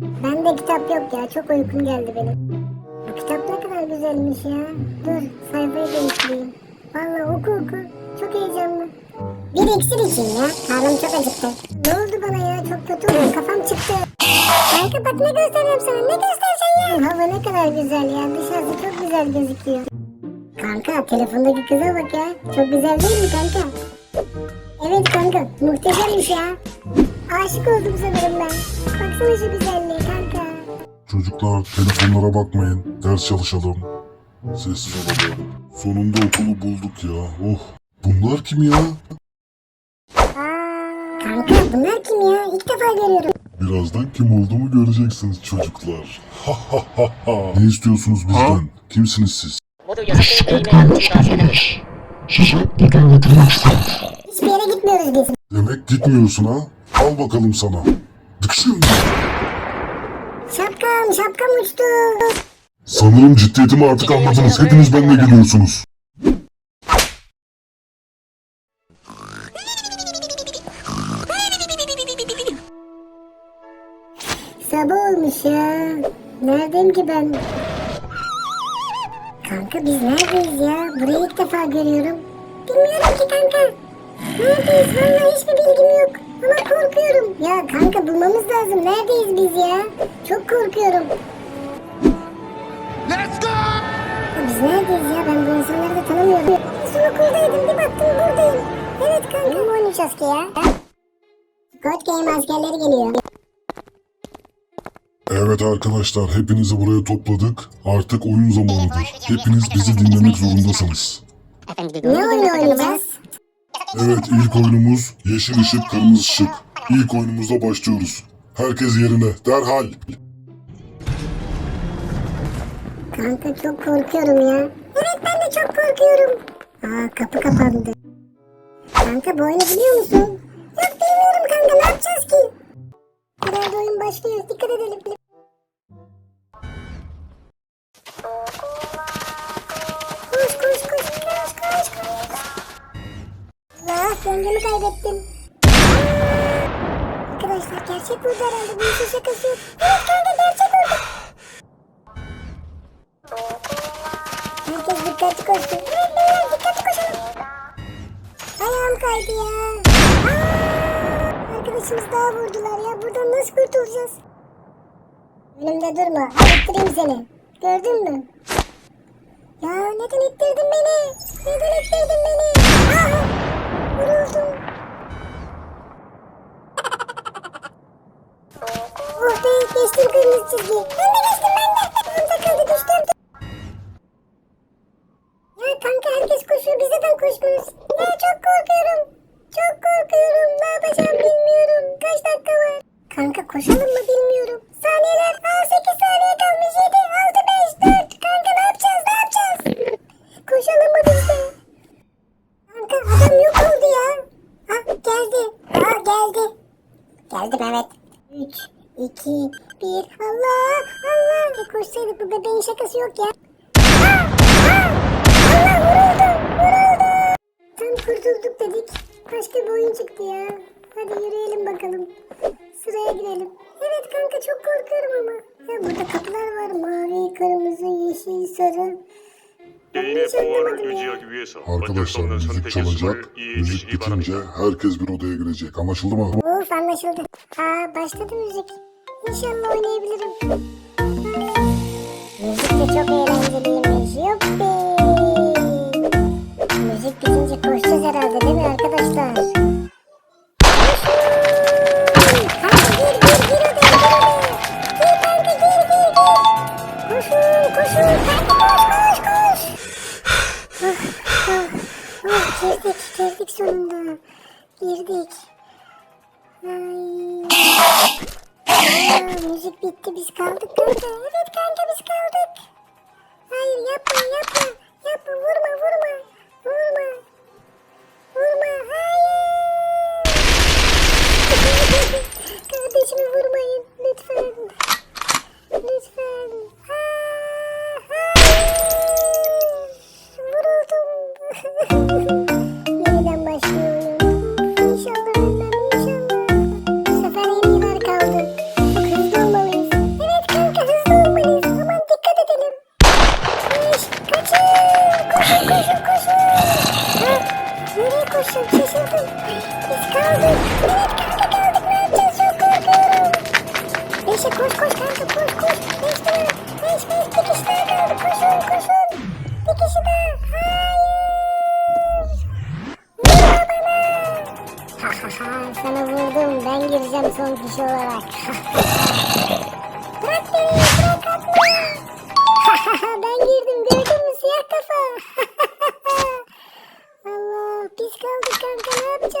Bende kitap yok ya. Çok uykum geldi benim. Bu kitap ne kadar güzelmiş ya. Dur sayfayı değiştireyim. Vallahi oku oku. Çok heyecanlı. Bir iksir için ya. Karnım çok acıktı. Ne oldu bana ya? Çok kötü oldu. Kafam çıktı. Kanka bak ne göstereyim sana. Ne göstersen ya? Hava ne kadar güzel ya. Dışarısı çok güzel gözüküyor. Kanka telefondaki kıza bak ya. Çok güzel değil mi kanka? Evet kanka. Muhteşemmiş ya. Aşık oldum sanırım ben. Baksana şu güzelliğe. Çocuklar telefonlara bakmayın. Ders çalışalım. Sessiz olalım. Sonunda okulu bulduk ya. Oh. Bunlar kim ya? Kanka bunlar kim ya? İlk defa görüyorum. Birazdan kim olduğumu göreceksiniz çocuklar. Ha ha ha ha. Ne istiyorsunuz bizden? Kimsiniz siz? İşte gelmiş geldiniz. Sizi bugün götürüyorsunuz. Hiçbir yere gitmiyoruz biz. Demek gitmiyorsun ha? Al bakalım sana. Dıkşın. Şapkam, şapkam uçtu. Sanırım ciddiyetimi artık anladınız. Hepiniz benimle geliyorsunuz. Sabah olmuş ya. Neredeyim ki ben? Kanka biz neredeyiz ya? Burayı ilk defa görüyorum. Bilmiyorum ki kanka. Neredeyiz? Vallahi hiçbir bilgim yok. Ama korkuyorum. Ya kanka bulmamız lazım. Neredeyiz biz ya? Çok korkuyorum. Let's go! Ya Biz neredeyiz ya? Ben bu insanları da tanımıyorum. Son okuldaydım. Bir baktım buradayım. Evet kanka. Ne oynayacağız ki ya? Squad Game askerleri geliyor. Evet arkadaşlar hepinizi buraya topladık. Artık oyun zamanıdır. Hepiniz bizi dinlemek zorundasınız. Ne oyunu oynayacağız? Evet ilk oyunumuz yeşil ışık kırmızı ışık. İlk oyunumuzda başlıyoruz. Herkes yerine derhal. Kanka çok korkuyorum ya. Evet ben de çok korkuyorum. Aa kapı kapandı. Kanka bu oyunu biliyor musun? Dengemi kaybettim. Arkadaşlar gerçek burada herhalde bu işin şakası yok. Evet kanka gerçek orada. Herkes dikkatli koşsun. Evet beyler dikkatli koşalım. Ayağım kaydı ya. Aa, arkadaşımız daha vurdular ya. Buradan nasıl kurtulacağız? Önümde durma. Ittireyim seni. Gördün mü? Ya neden ittirdin beni? Neden ittirdin beni? Aa, vuruldum. Oh be geçtim kırmızı çizgiyi. Ben de geçtim ben de. Ben takıldı düştüm. Ya kanka herkes koşuyor biz neden koşmuyoruz? Ya çok korkuyorum. Çok korkuyorum. Ne yapacağım bilmiyorum. Kaç dakika var? Kanka koşalım mı bilmiyorum. Saniyeler. Aa 8 saniye Geldim evet. 3, 2, 1. Allah Allah. E, koşsaydık bu bebeğin şakası yok ya. Aa, aa. Allah vuruldum, vuruldum. Tam kurtulduk dedik. Başka bir oyun çıktı ya. Hadi yürüyelim bakalım. Sıraya girelim. Evet kanka çok korkuyorum ama. Ya burada kapılar var. Mavi, kırmızı, yeşil, sarı. 게임의 Hiç 보안을 anlamadım ya. 유지하기 위해서 어쩔 수 Arkadaşlar 없는 müzik 선택의 çalacak. 수를 이해해 Müzik 주시기 bitince 바랍니다. herkes bir odaya girecek. Anlaşıldı mı? Of anlaşıldı. Aa başladı müzik. İnşallah oynayabilirim. Müzik de çok eğlenceliymiş. Yuppi. Müzik bitince koşacağız herhalde değil mi arkadaşlar? Girdik girdik sonunda. Girdik. Ay. Aa, müzik bitti biz kaldık kanka. Evet kanka biz kaldık. olmuşum şaşırdım. Biz kaldık. Evet kaldık kaldık ne yapacağız çok korkuyorum. Neyse koş koş kanka koş koş. Beş tane beş beş bir kişi daha kaldı koşun koşun. Bir daha. Hayır. Vurma bana. Ha sana vurdum ben gireceğim son kişi olarak. bırak beni bırak atma. ben girdim gördün mü siyah kafa. Allah pis kafa kanka. Ne yapacağız?